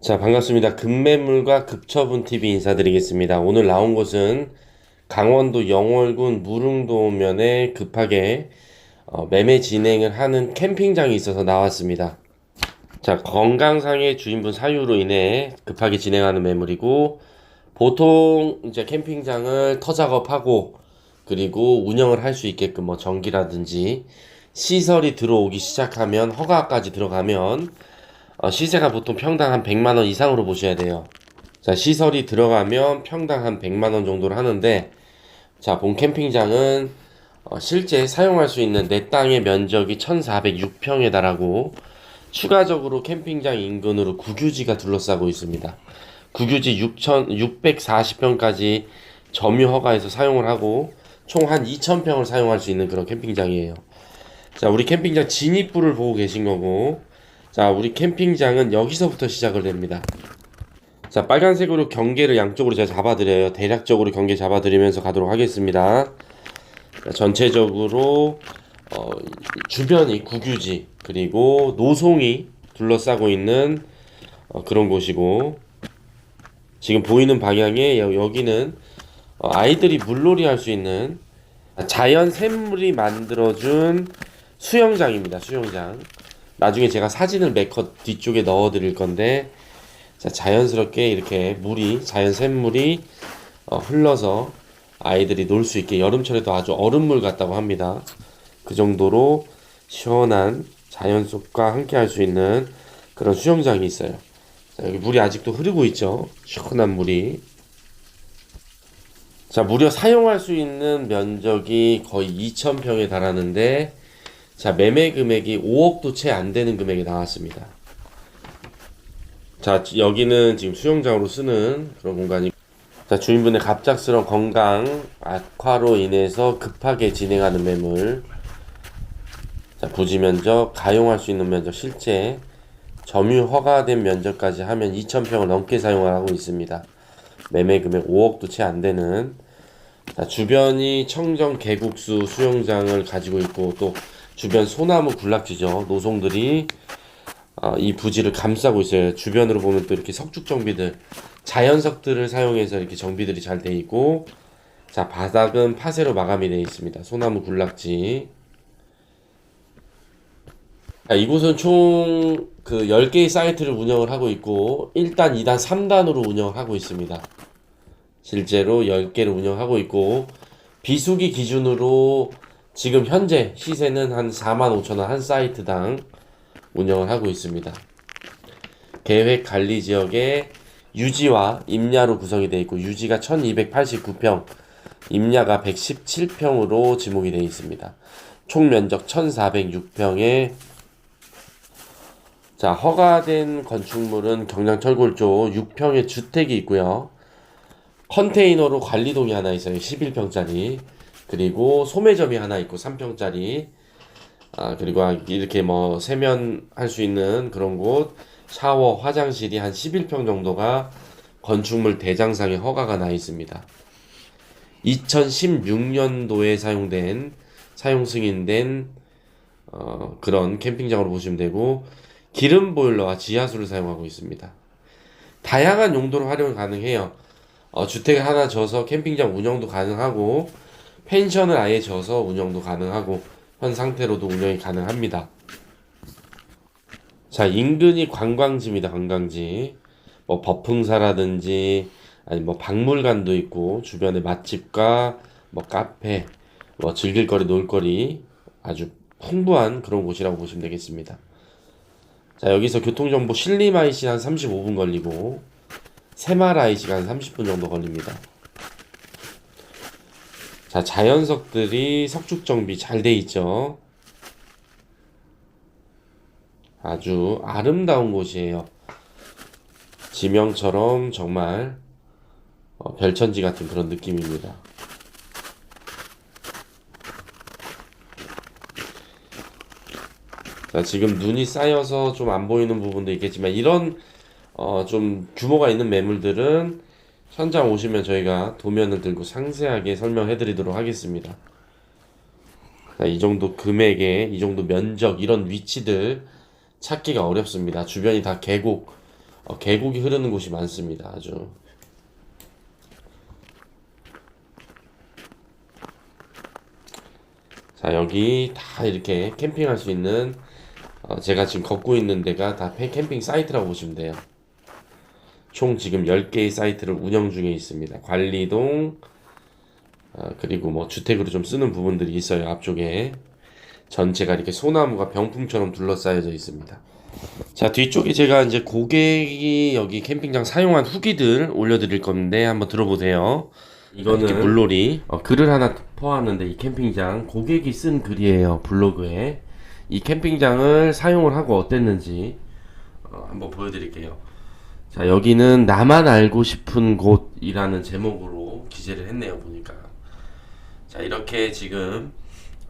자, 반갑습니다. 급매물과 급처분 TV 인사드리겠습니다. 오늘 나온 곳은 강원도 영월군 무릉도면에 급하게 어, 매매 진행을 하는 캠핑장이 있어서 나왔습니다. 자, 건강상의 주인분 사유로 인해 급하게 진행하는 매물이고 보통 이제 캠핑장을 터 작업하고 그리고 운영을 할 수 있게끔 뭐 전기라든지 시설이 들어오기 시작하면 허가까지 들어가면 어, 시세가 보통 평당 한 100만 원 이상으로 보셔야 돼요. 자, 시설이 들어가면 평당 한 100만 원 정도를 하는데 자, 본 캠핑장은 어, 실제 사용할 수 있는 내 땅의 면적이 1406평에 달하고 추가적으로 캠핑장 인근으로 국유지가 둘러싸고 있습니다. 국유지 6천 640평까지 점유 허가에서 사용을 하고 총 한 2,000평을 사용할 수 있는 그런 캠핑장이에요. 자, 우리 캠핑장 진입부를 보고 계신 거고, 자, 우리 캠핑장은 여기서부터 시작을 됩니다. 자, 빨간색으로 경계를 양쪽으로 제가 잡아드려요. 대략적으로 경계 잡아드리면서 가도록 하겠습니다. 자, 전체적으로 어, 주변이 국유지 그리고 노송이 둘러싸고 있는 어, 그런 곳이고 지금 보이는 방향에 여- 여기는 어, 아이들이 물놀이 할 수 있는 자연 샘물이 만들어준 수영장입니다. 수영장. 나중에 제가 사진을 몇컷 뒤쪽에 넣어 드릴 건데 자, 자연스럽게 이렇게 물이 자연 샘물이 어, 흘러서 아이들이 놀 수 있게 여름철에도 아주 얼음물 같다고 합니다. 그 정도로 시원한 자연 속과 함께 할 수 있는 그런 수영장이 있어요. 자, 여기 물이 아직도 흐르고 있죠. 시원한 물이. 자, 무려 사용할 수 있는 면적이 거의 2,000평에 달하는데, 자, 매매 금액이 5억도 채 안 되는 금액이 나왔습니다. 자, 여기는 지금 수영장으로 쓰는 그런 공간이. 자, 주인분의 갑작스러운 건강 악화로 인해서 급하게 진행하는 매물. 자, 부지 면적, 가용할 수 있는 면적, 실제 점유 허가된 면적까지 하면 2,000평을 넘게 사용을 하고 있습니다. 매매 금액 5억도 채 안 되는 자, 주변이 청정 계곡수 수영장을 가지고 있고 또 주변 소나무 군락지죠. 노송들이 어, 이 부지를 감싸고 있어요. 주변으로 보면 또 이렇게 석축 정비들, 자연석들을 사용해서 이렇게 정비들이 잘 돼 있고 자, 바닥은 파쇄로 마감이 되어 있습니다. 소나무 군락지. 자, 이곳은 총 그 10개의 사이트를 운영을 하고 있고 1단, 2단, 3단으로 운영을 하고 있습니다. 실제로 10개를 운영하고 있고 비수기 기준으로 지금 현재 시세는 한 4만 5천 원한 사이트당 운영을 하고 있습니다. 계획 관리 지역에 유지와 임야로 구성이 되어 있고 유지가 1289평, 임야가 117평으로 지목이 되어 있습니다. 총 면적 1406평에 자, 허가된 건축물은 경량 철골조 6평의 주택이 있고요. 컨테이너로 관리동이 하나 있어요. 11평짜리. 그리고 소매점이 하나 있고 3평짜리. 아, 그리고 이렇게 뭐 세면 할 수 있는 그런 곳, 샤워, 화장실이 한 11평 정도가 건축물 대장상에 허가가 나 있습니다. 2016년도에 사용된, 사용 승인된, 어, 그런 캠핑장으로 보시면 되고, 기름 보일러와 지하수를 사용하고 있습니다. 다양한 용도로 활용 가능해요. 어, 주택 하나 져서 캠핑장 운영도 가능하고 펜션을 아예 져서 운영도 가능하고 현 상태로도 운영이 가능합니다. 자, 인근이 관광지입니다. 관광지. 뭐 법흥사라든지 아니 뭐 박물관도 있고 주변에 맛집과 뭐 카페, 뭐 즐길거리, 놀거리 아주 풍부한 그런 곳이라고 보시면 되겠습니다. 자, 여기서 교통정보 신림IC 한 35분 걸리고 새마라이시가 한 30분 정도 걸립니다. 자, 자연석들이 석축 정비 잘 돼 있죠. 아주 아름다운 곳이에요. 지명처럼 정말 어, 별천지 같은 그런 느낌입니다. 자, 지금 눈이 쌓여서 좀 안 보이는 부분도 있겠지만 이런 어, 좀 규모가 있는 매물들은 현장 오시면 저희가 도면을 들고 상세하게 설명해 드리도록 하겠습니다. 자, 이 정도 금액에 이 정도 면적 이런 위치들 찾기가 어렵습니다. 주변이 다 계곡 어, 계곡이 흐르는 곳이 많습니다. 아주. 자, 여기 다 이렇게 캠핑할 수 있는 어, 제가 지금 걷고 있는 데가 다 페- 캠핑 사이트라고 보시면 돼요. 총 지금 10개의 사이트를 운영 중에 있습니다. 관리동, 어, 그리고 뭐 주택으로 좀 쓰는 부분들이 있어요. 앞쪽에. 전체가 이렇게 소나무가 병풍처럼 둘러싸여져 있습니다. 자, 뒤쪽에 제가 이제 고객이 여기 캠핑장 사용한 후기들 올려드릴 건데 한번 들어보세요. 이거는 물놀이 어, 글을 하나 포함하는데 이 캠핑장 고객이 쓴 글이에요 블로그에 이 캠핑장을 사용을 하고 어땠는지 어, 한번 보여드릴게요. 자 여기는 나만 알고 싶은 곳이라는 제목으로 기재를 했네요 보니까 자 이렇게 지금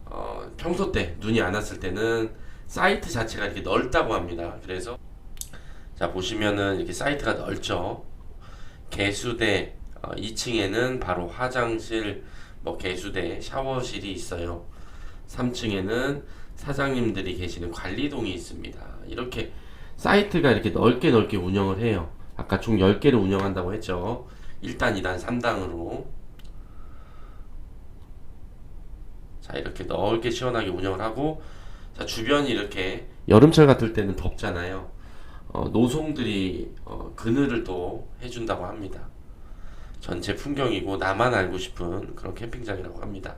어, 평소 때 눈이 안 왔을 때는 사이트 자체가 이렇게 넓다고 합니다. 그래서 자 보시면은 이렇게 사이트가 넓죠. 개수대 어, 2층에는 바로 화장실, 뭐 개수대, 샤워실이 있어요. 3층에는 사장님들이 계시는 관리동이 있습니다. 이렇게 사이트가 이렇게 넓게 넓게 운영을 해요. 아까 총 10개를 운영한다고 했죠. 1단, 2단, 3단으로. 자, 이렇게 넓게 시원하게 운영을 하고, 자, 주변이 이렇게 여름철 같을 때는 덥잖아요. 어, 노송들이 어, 그늘을 또 해준다고 합니다. 전체 풍경이고 나만 알고 싶은 그런 캠핑장이라고 합니다.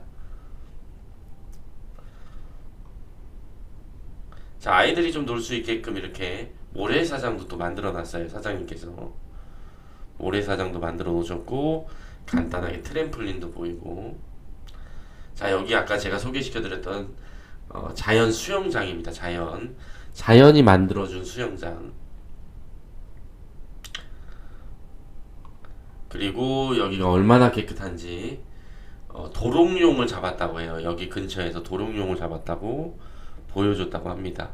자, 아이들이 좀 놀 수 있게끔 이렇게 모래사장도 또 만들어 놨어요. 사장님께서. 모래사장도 만들어 놓으셨고, 간단하게 트램플린도 보이고. 자, 여기 아까 제가 소개시켜 드렸던 어, 자연 수영장입니다. 자연. 자연이 만들어준 수영장. 그리고 여기가 얼마나 깨끗한지 어, 도롱뇽을 잡았다고 해요. 여기 근처에서 도롱뇽을 잡았다고 보여줬다고 합니다.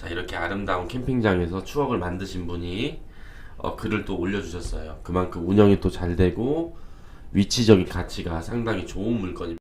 자 이렇게 아름다운 캠핑장에서 추억을 만드신 분이 어, 글을 또 올려주셨어요. 그만큼 운영이 또 잘 되고 위치적인 가치가 상당히 좋은 물건입니다.